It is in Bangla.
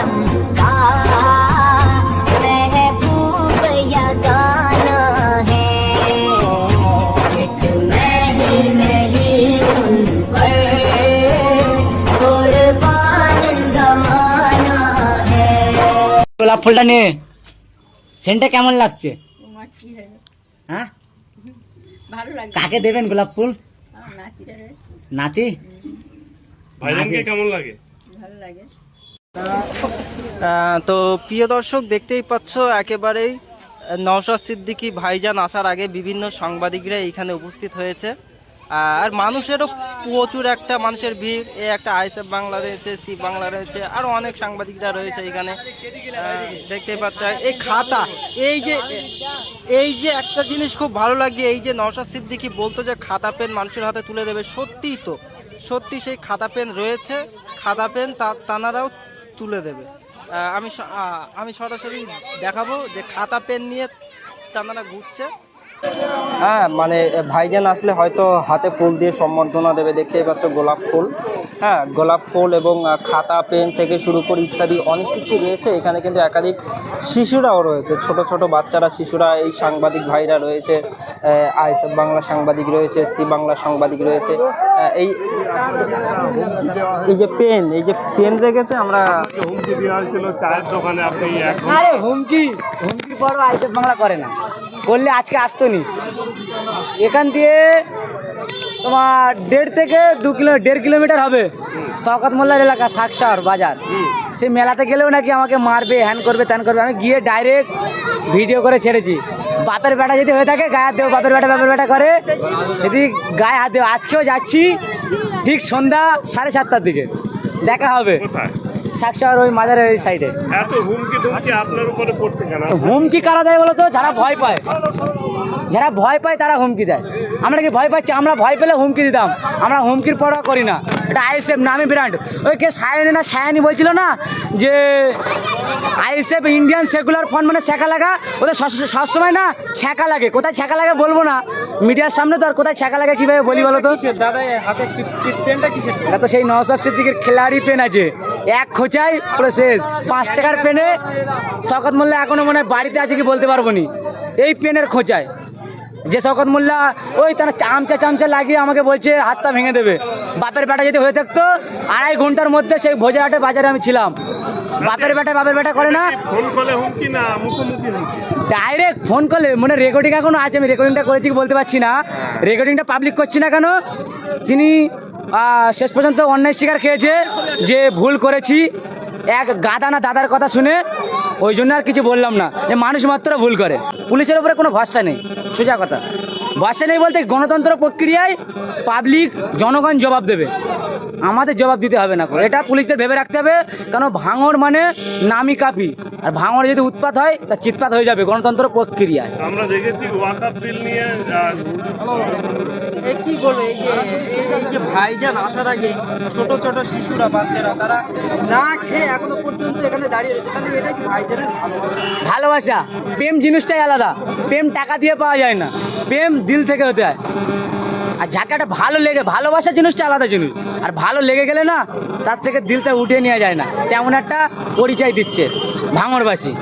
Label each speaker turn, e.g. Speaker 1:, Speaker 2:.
Speaker 1: लंबा महबूब या गाना है मैं ही मैं ही उन पर
Speaker 2: গোলাপ ফুলটা নে সেন্টটা কেমন লাগছে হ্যাঁ
Speaker 3: ভালো লাগে
Speaker 2: কাকে দেবেন গোলাপ ফুল
Speaker 3: নাতি
Speaker 2: নাতি
Speaker 4: ভাইজানকে কেমন লাগে
Speaker 3: ভালো লাগে
Speaker 5: তো প্রিয় দর্শক দেখতেই পাচ্ছ একেবারেই নওশাদ সিদ্দিকি ভাইজান আসার আগে বিভিন্ন সাংবাদিকরা এইখানে উপস্থিত হয়েছে। আর মানুষেরও প্রচুর একটা মানুষের ভিড়। এ একটা আইসএফ বাংলা রয়েছে সি বাংলা রয়েছে আরও অনেক সাংবাদিকরা রয়েছে এখানে। আহ, দেখতেই পাচ্ছ এই খাতা এই যে এই যে একটা জিনিস খুব ভালো লাগছে এই যে নওশাদ সিদ্দিকি বলতো যে খাতা পেন মানুষের হাতে তুলে দেবে সত্যিই তো সত্যি সেই খাতা পেন রয়েছে। খাতা পেন তানারাও তুলে দেবে। আমি আমি সরাসরি দেখাবো যে খাতা, পেন নিয়ে চান্দানা ঘুরছে। হ্যাঁ মানে ভাইজান আসলে হয়তো হাতে ফুল দিয়ে সম্বর্ধনা দেবে, দেখতেই পাচ্ছ গোলাপ ফুল। হ্যাঁ গোলাপ ফুল এবং খাতা, পেন থেকে শুরু করে ইত্যাদি অনেক কিছু রয়েছে। এখানে কিন্তু একাধিক শিশুরাও রয়েছে, ছোট ছোট বাচ্চারা, শিশুরা, এই সাংবাদিক ভাইরা রয়েছে আইসএফ বাংলা সাংবাদিক রয়েছে, সি বাংলা সাংবাদিক রয়েছে এই এই যে পেন, এই যে পেন রেখেছে আমরা
Speaker 4: হুমকি দেওয়া হয়েছিল চায়ের দোকানে আপনি
Speaker 2: আরে, হুমকি! হুমকি বড় আইসেফ বাংলা করে না। করলে আজকে আসতো নি। এখান দিয়ে তোমার দেড় থেকে দু কিলো, দেড় কিলোমিটার হবে। শওকত মোল্লার এলাকা সাকসার বাজার। সেই মেলাতে গেলেও নাকি আমাকে মারবে, হ্যান করবে, ত্যান করবে। আমি গিয়ে ডাইরেক্ট ভিডিও করে ছেড়েছি। বাপের বেটা যদি হয়ে থাকে, গায়ে হাত দেবো, বাপের বেটা বাপের বেটা করে। যদি গায়ে হাত দেবো, আজকেও যাচ্ছি, ঠিক সন্ধ্যা সাড়ে সাতটার দিকে। দেখা হবে।
Speaker 4: কোথায়
Speaker 2: ওই মাজারের এই সাইডে
Speaker 4: এত হুমকি ধুমকি আপনার উপরে পড়ছে কেন?
Speaker 2: হুমকি কারা দেয় বলো তো যারা ভয় পায়। যারা ভয় পায় তারা হুমকি দেয়। আমরা কি ভয় পাচ্ছি? আমরা ভয় পেলে হুমকি দিতাম। আমরা হুমকির পরোয়া করি না। এটা আইএসএফ নামে ব্র্যান্ড ওই কে সায়নী না সায়ানি বলছিল না যে আইএসএফ ইন্ডিয়ান সেকুলার ফ্রন্ট মানে শেখা লাগা? ওদের সব- সবসময় না ছেঁকা লাগে। কোথায় ছেঁকা লাগে বলব না। মিডিয়ার সামনে তো আর কোথায় ছেঁকা লাগে কীভাবে বলি বলো তো
Speaker 5: দাদা হাতে পেনটা কিসের?
Speaker 2: এটা তো সেই নওসাদ সিদ্দিকের খেলাড়ি পেন আছে। এক খোঁচাই পুরো শেষ। পাঁচ টাকার পেনে শকত মোল্লা এখনও মনে হয় বাড়িতে আছে কি বলতে পারব নি। এই পেনের খোঁচায়। যে শকত মোল্লা ওই তার চামচা চামচা লাগিয়ে আমাকে বলছে হাতটা ভেঙে দেবে। বাপের বেটা যদি হয়ে থাকতো আড়াই ঘণ্টার মধ্যে সেই ভোজাহাটের বাজারে আমি ছিলাম। বাপের বেটা বাপের বেটা করে না। ডাইরেক্ট ফোন করলে মানে রেকর্ডিং এখনও আছে আমি রেকর্ডিংটা করেছি কি বলতে পারছি না। রেকর্ডিংটা পাবলিক করছি না কেন? তিনি শেষ পর্যন্ত অন্যায় শিকার খেয়েছে, যে ভুল করেছি, এক গাদা না দাদার কথা শুনে, ওই জন্য আর কিছু বললাম না। যে মানুষ মাত্র ভুল করে। পুলিশের উপরে কোনো ভরসা নেই, সোজা কথা। ভরসা নেই বলতে গণতন্ত্র প্রক্রিয়ায় পাবলিক জনগণ জবাব দেবে। আমাদের জবাব দিতে হবে না এটা পুলিশদের ভেবে রাখতে হবে, কেন ভাঙর মানে নামি কাপি। আর ভাঙর যদি উৎপাত হয়, তা চিৎপাত হয়ে যাবে গণতন্ত্র প্রক্রিয়ায়।
Speaker 4: আমরা দেখেছি বিল নিয়ে
Speaker 5: কি যে ভাইজান আসার আগে ছোট ছোট শিশুরা, বাচ্চারা, তারা না খেয়ে এখনও পর্যন্ত এখানে দাঁড়িয়ে এটা কি ভাইজানের ভালোবাসা?
Speaker 2: প্রেম জিনিসটাই আলাদা। প্রেম টাকা দিয়ে পাওয়া যায় না। প্রেম দিল থেকে হতে হয়। আর যাকে একটা ভালো লেগে ভালোবাসা জিনিসটা আলাদা জিনিস। আর ভালো লেগে গেলে না, তার থেকে দিলটা উঠে নেওয়া যায় না। তেমন একটা পরিচয় দিচ্ছে ভাঙরবাসী